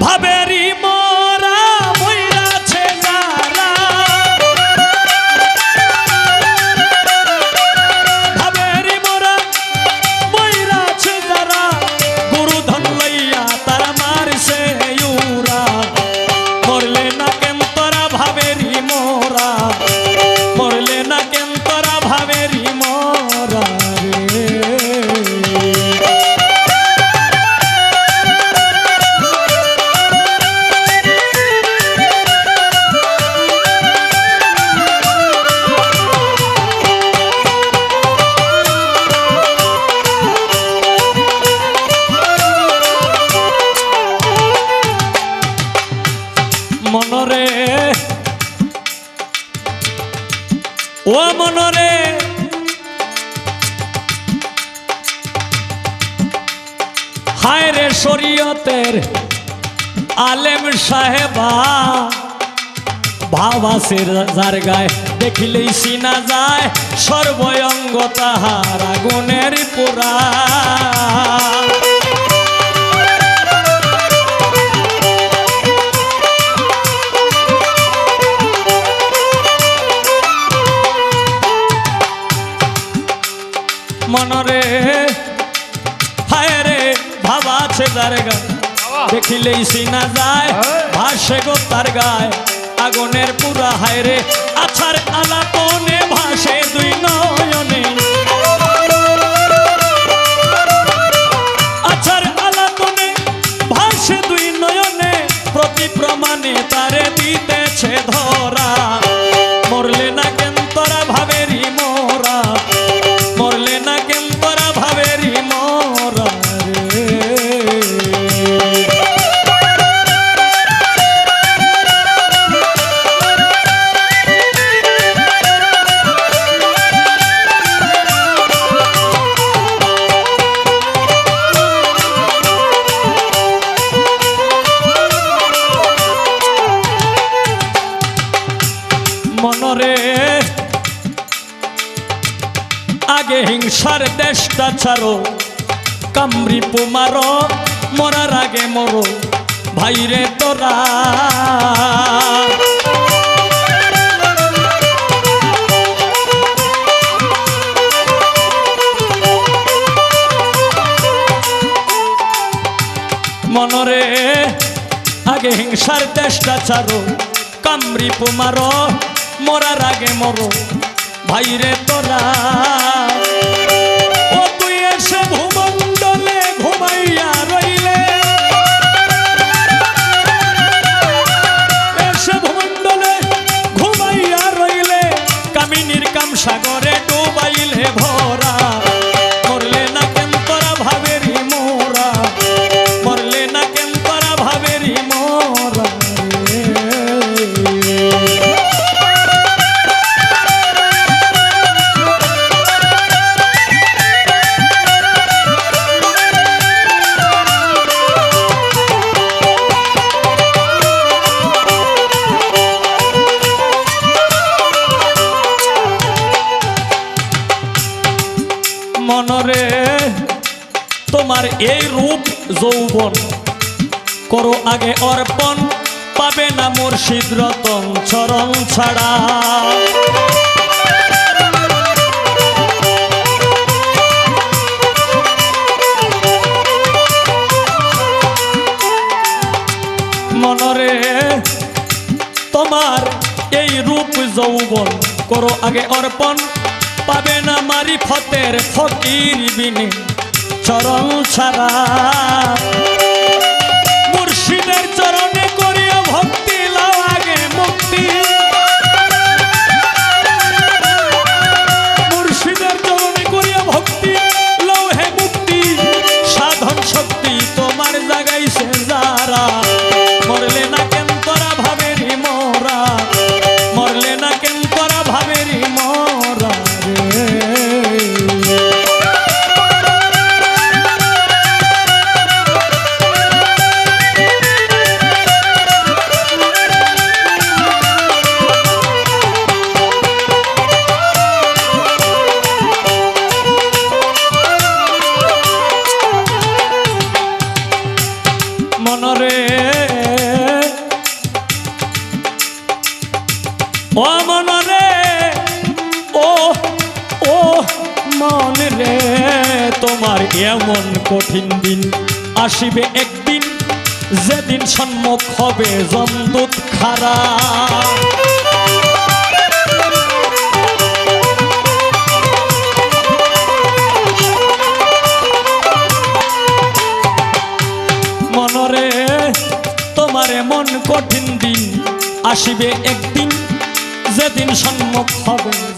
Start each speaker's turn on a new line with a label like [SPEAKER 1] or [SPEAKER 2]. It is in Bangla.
[SPEAKER 1] ভাবেরি মনরে। ও মনরে। হায় রে শরীয়তের আলেম সাহেবা ভাবাসে যার গায়ে, দেখিলেই সিনা যায়, সর্বয়ঙ্গ তাহার আগুনের পুরা মনরে হায় রে ভাবা আছে তার গায়ে। দেখিলেই সিনা যায় ভাসে গো তার গায়। আগুনের পুরা হায় রে আছার আলাপনে ভাসে দুই হিংসার দেশটা ছাড়ো। কামরি পুমারো, মরার আগে মরো। ভাইরে তোরা। মনরে আগে হিংসার দেশটা ছাড়ো। কামরি পুমারো, মরার আগে মরো। ভাইরে তোরা। সাগরে যৌবন। করো আগে অর্পণ, পাবে না মুর্শিদ রতন চরণ ছাড়া। মনরে, তোমার এই রূপ যৌবন। করো আগে অর্পণ, পাবে না মারি ফতের ফকির বিনে। চরণ ছাড়া ও মন রে তোমার এমন কঠিন দিন আসিবে একদিন, যেদিন সম্মুখ হবে খারা। মনরে তোমার এমন কঠিন দিন আসিবে একদিন যেদিন সম্মুখ হবে।